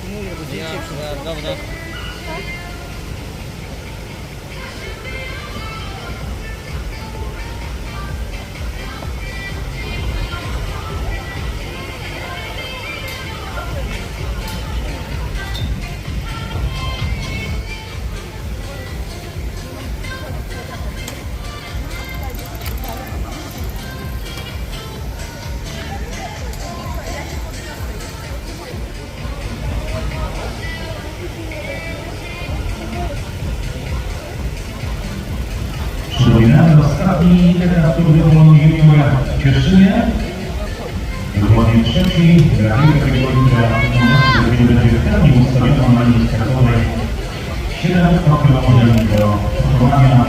filmuję, bo zdjęcie wszystko. Polonii Juniora w Cieszynie. Dokładnie trzeci, grafika kategorii który będzie w pełni ustawioną na linii startowej. 7 określonych do pokonania.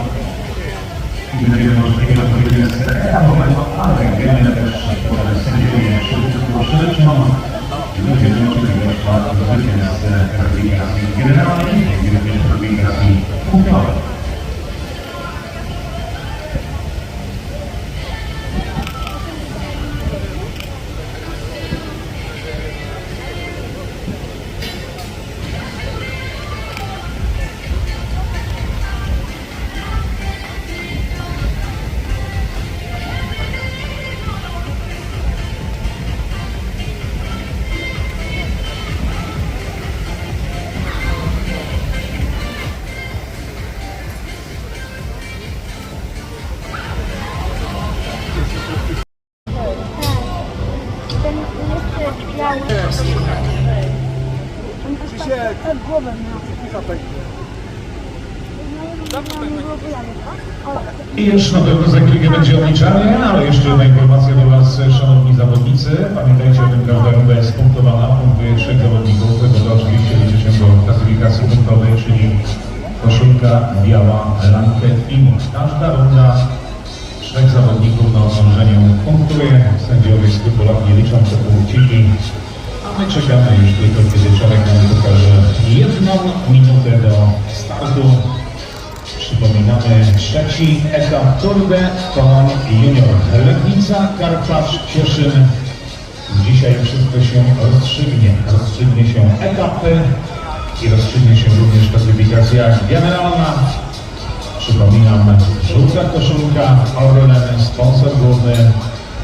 I będziemy możliwe odpowiednie z etapowego, ale wiemy też, że sędziowie szybko średnią. Ludzie możliwe do zwycięstw kwalifikacji generalnej, jak również kwalifikacji punktowej. I już na pewno za chwilkę będzie odliczanie, ale jeszcze jedna informacja do Was, szanowni zawodnicy. Pamiętajcie o tym, każda runda jest punktowana, punktuje trzech zawodników, bo oczywiście liczy się do klasyfikacji punktowej, czyli koszulka biała, lanket i. Każda runda trzech zawodników na okrążeniu punktuje. Sędziowie skrupulatnie liczą te punkciki. A my czekamy już tylko, kiedy Czarek nam pokaże jedną minutę do startu. Przypominamy trzeci etap Tour de Koń Junior. Legnica, Karpacz, Cieszyn. Dzisiaj wszystko się rozstrzygnie. Rozstrzygnie się etapy i rozstrzygnie się również klasyfikacja generalna. Przypominam, żółta koszulka Orlen, sponsor główny.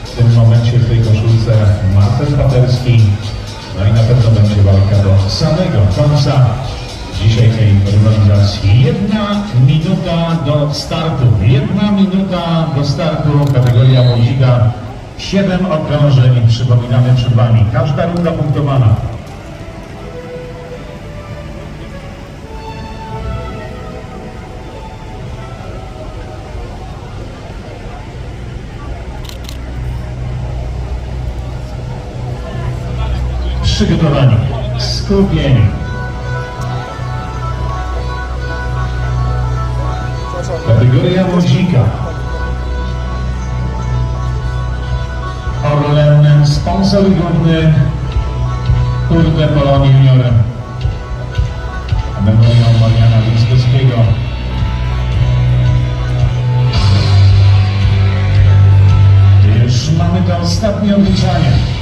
W tym momencie w tej koszulce Marcel Paterski. No i na pewno będzie walka do samego końca dzisiaj tej rywalizacji. Jedna minuta do startu. Jedna minuta do startu. Kategoria młodzika. Siedem okrążeń. Przypominamy przed Wami. Każda runda punktowana. Przygotowani. Skupieni. Kategoria młodzika. Orlen, sponsor główny Tour de Polonia Juniorem. Memoriał Mariana Wiskowskiego. Już mamy to ostatnie odliczanie.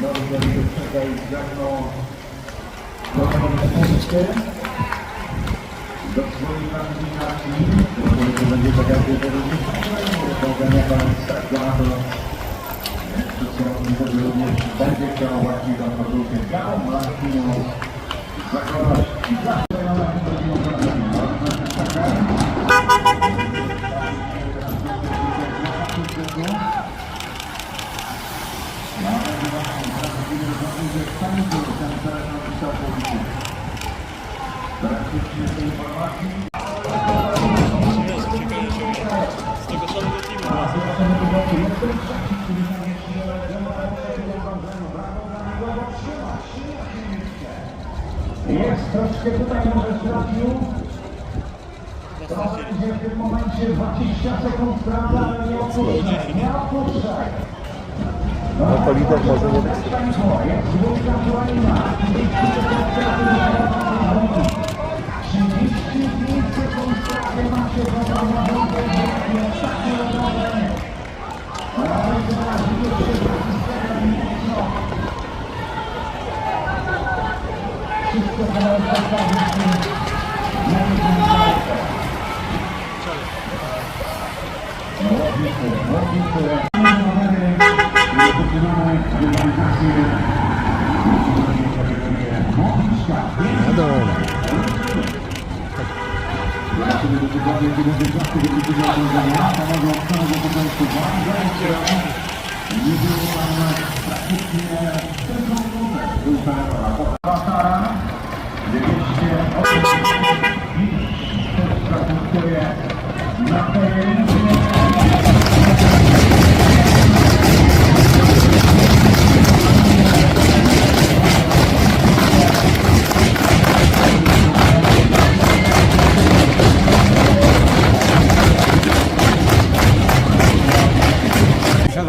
Dobrze, że tutaj zagnął pozycję do swojej klasyfikacji. To będzie taka powodzenia pan Stacjano. Myślę, że również będzie chciał właśnie tą koszulkę białą, Martinu zakładać i Jest troszkę tutaj może stracił. To będzie w tym momencie 20 sekund straty, ale nie opuszczaj, nie opuszczaj. No to lider może nie być. Jest dwójka Tualina. 35 sekund straty macie do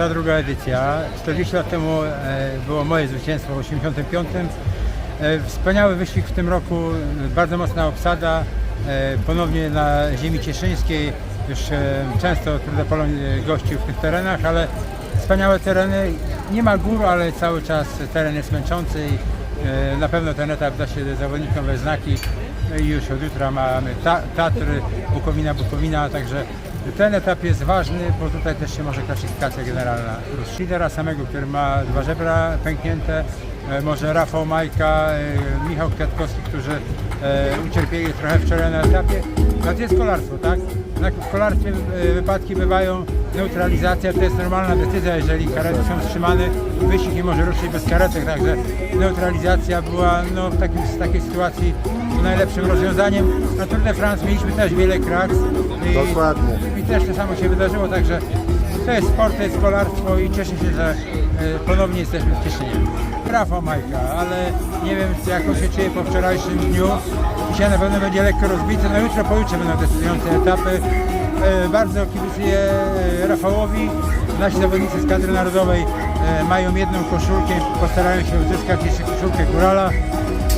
52 druga edycja. 40 lat temu e, było moje zwycięstwo w 85. E, wspaniały wyścig w tym roku, bardzo mocna obsada, e, ponownie na ziemi cieszyńskiej. Już często Trudopolon gościł w tych terenach, ale wspaniałe tereny. Nie ma gór, ale cały czas teren jest męczący i na pewno ten etap da się zawodnikom we znaki. No już od jutra mamy Tatry, Bukowina, Bukowina, także ten etap jest ważny, bo tutaj też się może klasyfikacja generalna ruszyć. Samego, który ma dwa żebra pęknięte, e, może Rafał Majka, e, Michał Kwiatkowski, którzy e, ucierpieli trochę wczoraj na etapie. No to jest kolarstwo, tak? W kolarstwie wypadki bywają, neutralizacja to jest normalna decyzja, jeżeli karety są wstrzymane, wyścig nie może ruszyć bez karetek, także neutralizacja była no, w takim, w takiej sytuacji najlepszym rozwiązaniem. Na Tour de France mieliśmy też wiele kraks. I, Dokładnie. I też to samo się wydarzyło, także to jest sport, to jest kolarstwo i cieszę się, że e, ponownie jesteśmy w Cieszynie. Rafał Majka, ale nie wiem jak on się czuje po wczorajszym dniu. Dzisiaj na pewno będzie lekko rozbity, no jutro, pojutrze będą decydujące etapy. E, Bardzo kibicuję e, Rafałowi. Nasi zawodnicy z kadry narodowej e, mają jedną koszulkę, postarają się uzyskać jeszcze koszulkę Górala.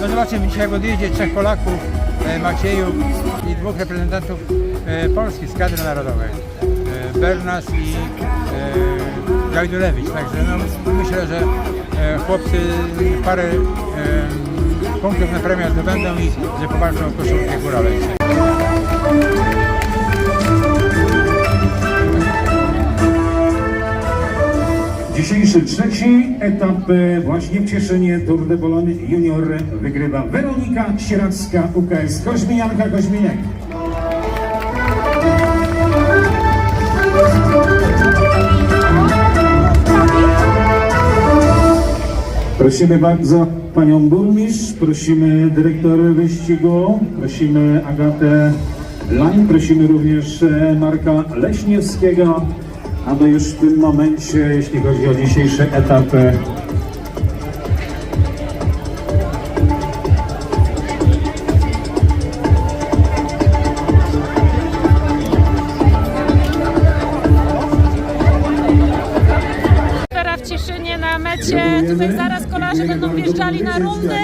No zobaczymy, dzisiaj odjedzie trzech Polaków, e, Macieju i dwóch reprezentantów e, Polski z kadry narodowej. E, Bernas i Gajdulewicz. Także no, myślę, że chłopcy parę punktów na premię zdobędą i że powalczą o koszulkę Górale Dzisiejszy trzeci etap e, właśnie w Cieszynie Tour de Pologne Junior wygrywa Weronika Sieracka UKS Koźmijanka Koźmieniak. Prosimy bardzo panią burmistrz, prosimy dyrektor wyścigu, prosimy Agatę Lań, prosimy również e, Marka Leśniewskiego, aby już w tym momencie, jeśli chodzi o dzisiejszy etap, mecie. Tutaj zaraz kolarze będą wjeżdżali na rundy.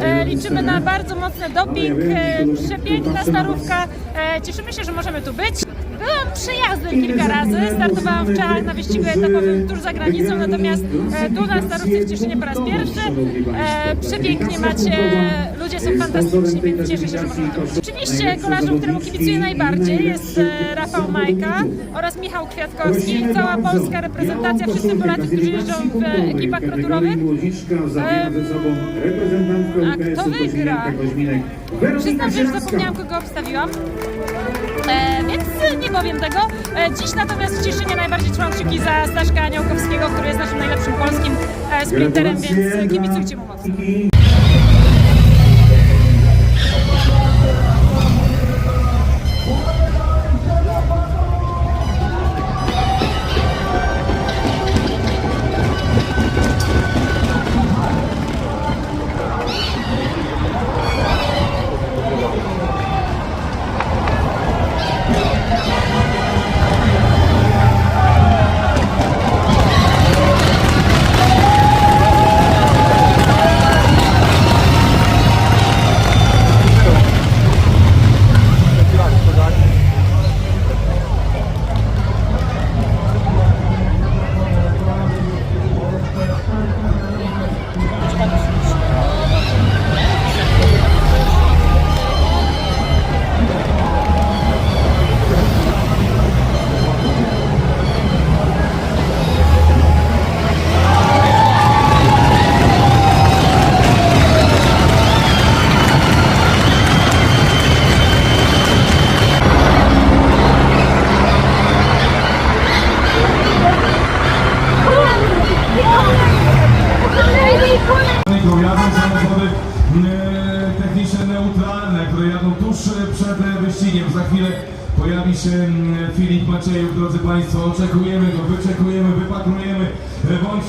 E, liczymy na bardzo mocny doping. E, przepiękna starówka. E, cieszymy się, że możemy tu być. Byłam przejazdem kilka razy. Startowałam w na wyścigu etapowym tuż za granicą, natomiast e, tu na starówce w Cieszynie po raz pierwszy. E, przepięknie macie, ludzie są fantastyczni, więc cieszę się, że można to robić. Oczywiście kolarzem, któremu kibicuję najbardziej jest e, Rafał Majka oraz Michał Kwiatkowski, cała polska reprezentacja, wszyscy Polacy, którzy jeżdżą w ekipach roturowych. a kto wygra? Przyznam, że już zapomniałam, kogo obstawiłam. E, więc nie powiem tego. E, dziś natomiast w Cieszynie najbardziej trzymam kciuki za Staszka Aniołkowskiego, który jest naszym najlepszym polskim e, sprinterem, więc kibicujcie mu mocno.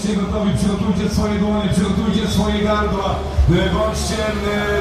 Bądźcie gotowi, przygotujcie swoje dłonie, przygotujcie swoje gardła. E, Bądźcie e,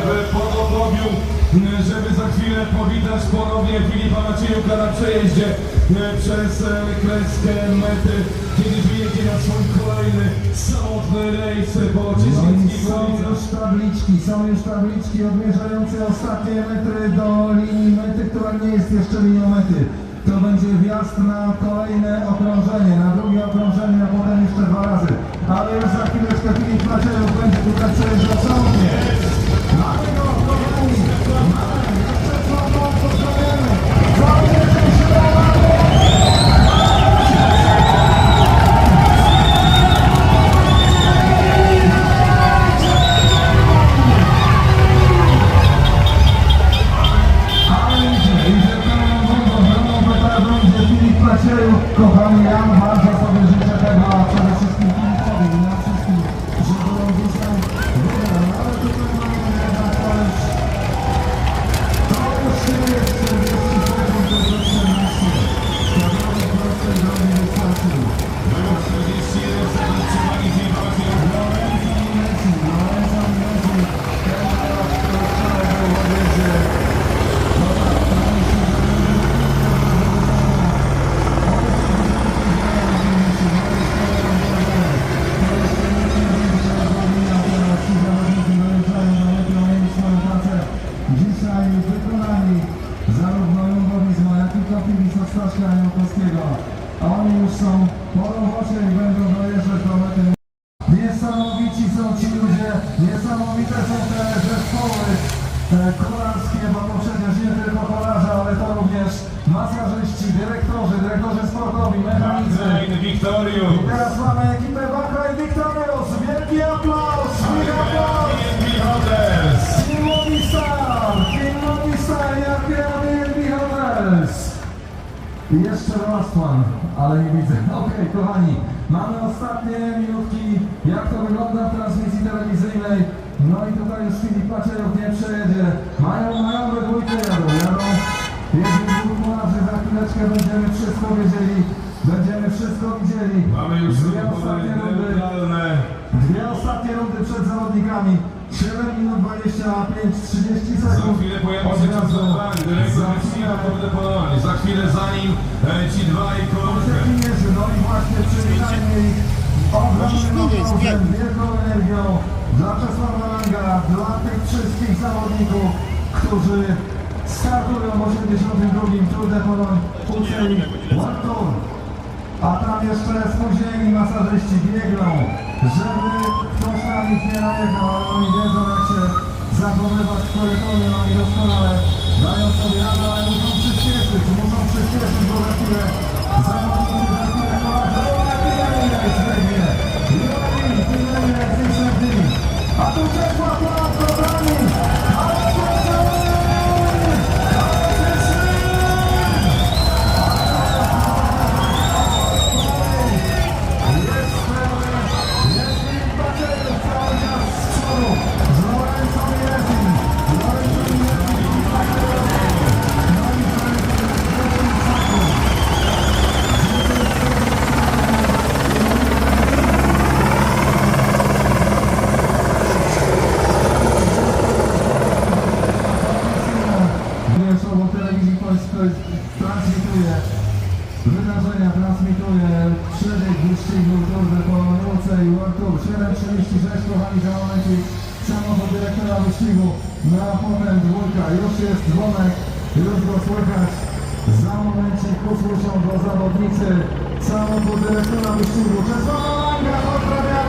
w pogotowiu, m, żeby za chwilę powitać ponownie Filipa Maciejuka na przejeździe e, przez e, kreskę mety, kiedy wyjedzie na swój kolejny samotny rejs po cieszyńskich Są ulicach. już tabliczki, są już tabliczki odmierzające ostatnie metry do linii mety, która nie jest jeszcze linią mety. To będzie wjazd na kolejne okrążenie, na drugie okrążenie, a potem jeszcze dwa razy. Ale już za chwileczkę Filip Maciejuk będzie tutaj przejeżdżał samotnie. Wiktorius. Teraz mamy ekipę Bakra i Victorious. Wielki aplauz, wielki aplauz. Team Movistar, Team Movistar, jakie BNB Hotels. I jeszcze last one, ale nie widzę. Okej, kochani, mamy ostatnie minutki, polowanie. Za chwilę za nim e, ci dwaj. Uciekinierzy, no i właśnie przywitajmy ich ogromnym aplauzem, wielką energią dla Czesława Langa, dla tych wszystkich zawodników, którzy startują w 82. Tour de Pologne Tour. A tam jeszcze spóźnieni masażyści biegną, żeby ktoś na nich nie najechał, ale oni wiedzą jak się zachowywać w korytarzu, oni doskonale dają sobie radę, ale muszą przyspieszyć, muszą przyspieszyć, bo za momencik usłyszą go zawodnicy. Samochód dyrektora wyścigu. Czesława Langa pozdrawiamy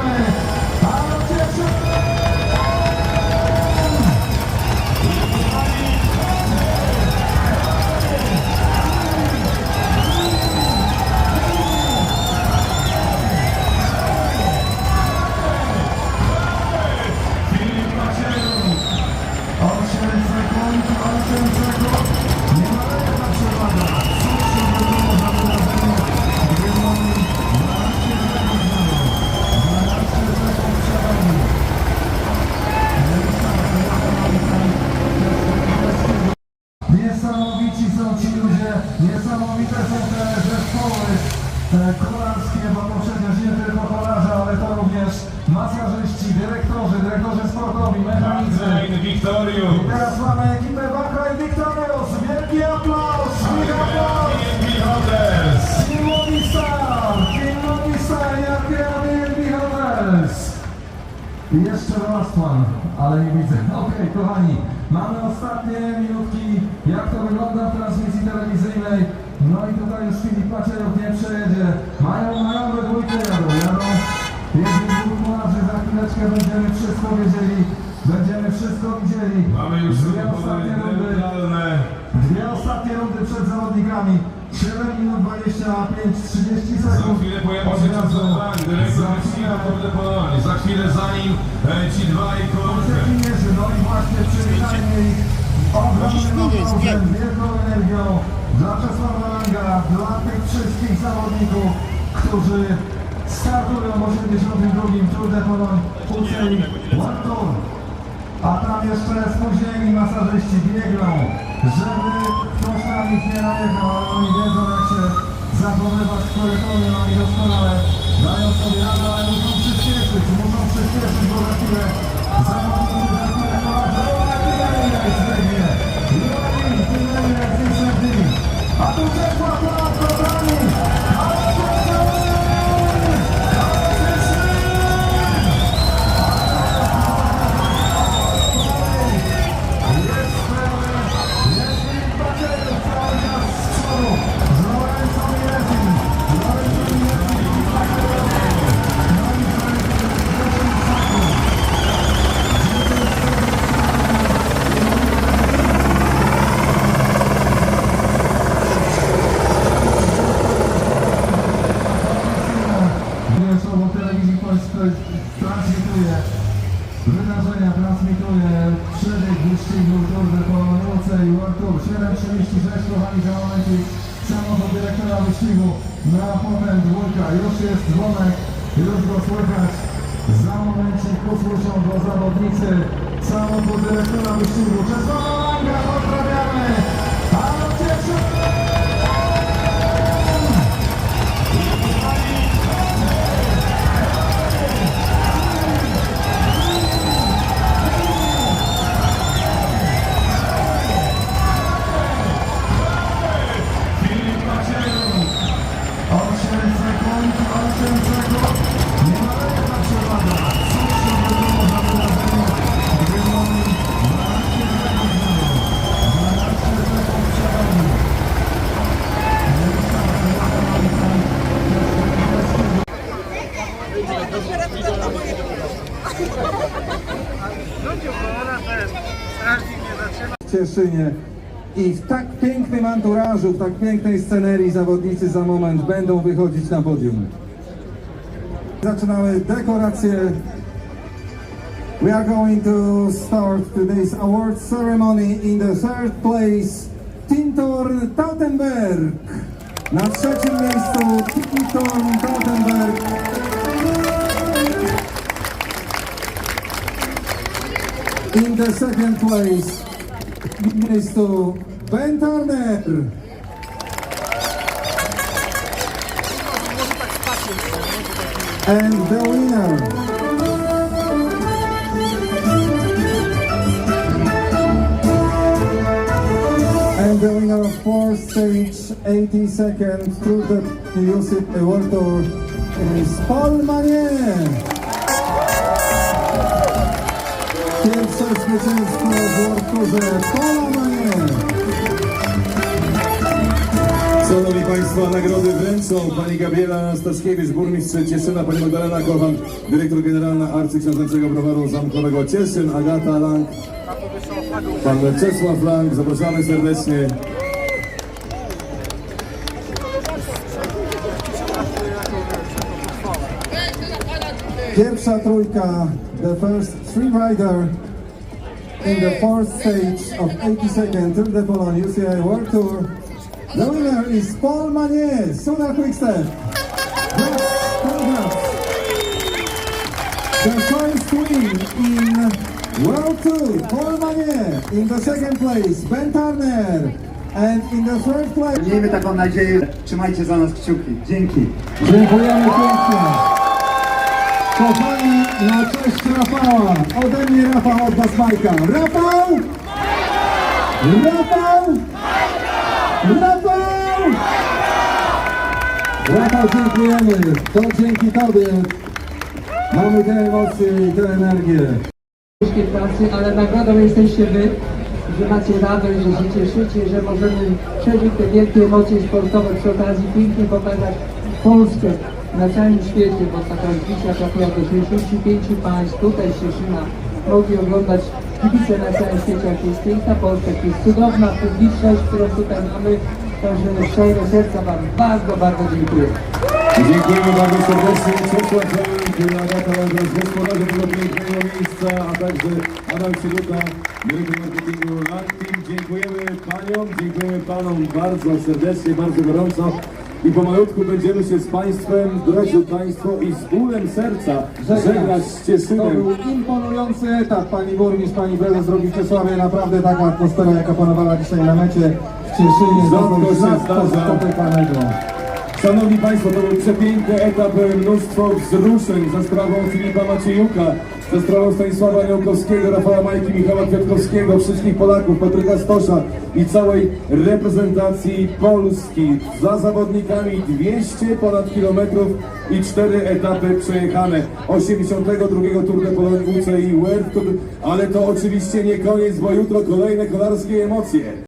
ci ludzie, niesamowite są te zespoły e, kolarskie, bo to przecież nie tylko kolarze, ale to również masażyści, dyrektorzy, dyrektorzy sportowi, mechanicy. Wiktorius. Teraz mamy ekipę Bakra i Victorious. Wielki aplauz! Wielki aplauz! BNB Hotels. Team Movistar! Team Movistar, jak BNB Hotels! I jeszcze last one, ale nie widzę. Okej, kochani, mamy ostatnie minutki, jak to wygląda w transmisji telewizyjnej. No i tutaj już Filip Macierów nie przejedzie. Mają, mają we dwójkę jadą, jadą. Jedzie dwóch kolarzy, za chwileczkę będziemy wszystko wiedzieli. Będziemy wszystko widzieli. Mamy już Dwie ostatnie rundy. neutralne. Dwie ostatnie rundy zawodnikami. 7 minut 25, 30 Za sekund. chwilę pojawi się Lang, dyrektor za de Pologne. Za chwilę za nim e, ci dwaj. Uciekinierzy, no i właśnie przywitajmy ich ogromnym wielką energią dla Czesława Langa, dla tych wszystkich zawodników, którzy startują w 82. Tour de Pologne UCI World Tour. A tam jeszcze spóźnieni masażyści biegną, żeby ktoś na nich nie najechał, ale oni wiedzą jak się zachowywać w korytarzu, oni doskonale. Dają sobie radę, ale muszą przyspieszyć, muszą przyspieszyć, bo za chwilę zawodnicy 7.36 kochani za momencik samochód dyrektora wyścigu. Na potem dwójka już jest dzwonek, już go słychać. Za momencik usłyszą go zawodnicy. Samochód dyrektora wyścigu. Czesława Langa pozdrawiamy Cieszynie. I w tak pięknym anturażu, w tak pięknej scenerii zawodnicy za moment będą wychodzić na podium. Zaczynamy dekorację. We are going to start today's award ceremony in the third place. Tintorn Tautenberg. Na trzecim miejscu Tintorn Tautenberg. In the second place, miejscu Ben Turner. And the winner. And the winner of fourth stage, 80 seconds through the Josip World Tour is Paul Manier. Pierwsze zwycięstwo w Paula Manier. Szanowni Państwo, nagrody wręczą Pani Gabriela Staszkiewicz, burmistrz Cieszyna, Pani Magdalena Kochan, dyrektor generalna Arcyksiążęcego Browaru Zamkowego Cieszyn, Agata Lang, Pan Czesław Lang, zapraszamy serdecznie. Pierwsza trójka, the first three rider in the fourth stage of 80 second Tour de Pologne UCI World Tour. The winner is Paul Manier, Sonar Quickstep. Congrats. The first win in World Tour, Paul Manier. In the second place, Ben Turner. And in the third place... Miejmy taką nadzieję. Trzymajcie za nas kciuki. Dzięki. Dziękujemy pięknie. Kochani, na cześć Rafała. Ode mnie Rafał od Was Majka. Rafał! Rafał! Rafał! Rafał, dziękujemy. To dzięki Tobie mamy te emocje i tę energię. ciężkiej pracy, ale nagrodą jesteście Wy, że macie radość, że się cieszycie, że możemy przeżyć te wielkie emocje sportowe przy okazji pięknie pokazać Polskę na całym świecie, bo ta transmisja trafiła do 65 państw, tutaj z Cieszyna mogli oglądać kibice na całym świecie, jak jest piękna Polska, jak jest cudowna publiczność, którą tutaj mamy, także z serca Wam bardzo, bardzo dziękuję. Dziękujemy bardzo serdecznie. Czesław Lang, Agata Lang, gospodarze tego pięknego miejsca, a także Adam Sieluta, dyrektor marketingu Team. Dziękujemy Paniom, dziękujemy Panom bardzo serdecznie, bardzo gorąco. I pomalutku będziemy się z Państwem, drodzy Państwo, i z bólem serca żegnać z To Cieszynem. był imponujący etap, pani burmistrz, pani prezes drogi Czesławie. Naprawdę taka atmosfera, jaka panowała dzisiaj na mecie w Cieszynie. Rzadko dosyć się rzadko zdarza. spotykanego. Szanowni Państwo, to był przepiękny etap, mnóstwo wzruszeń za sprawą Filipa Maciejuka, za sprawą Stanisława Niełkowskiego, Rafała Majki, Michała Kwiatkowskiego, wszystkich Polaków, Patryka Stosza i całej reprezentacji Polski. Za zawodnikami 200 ponad kilometrów i 4 etapy przejechane. 82 Tour de Pologne UCI World Tour, ale to oczywiście nie koniec, bo jutro kolejne kolarskie emocje.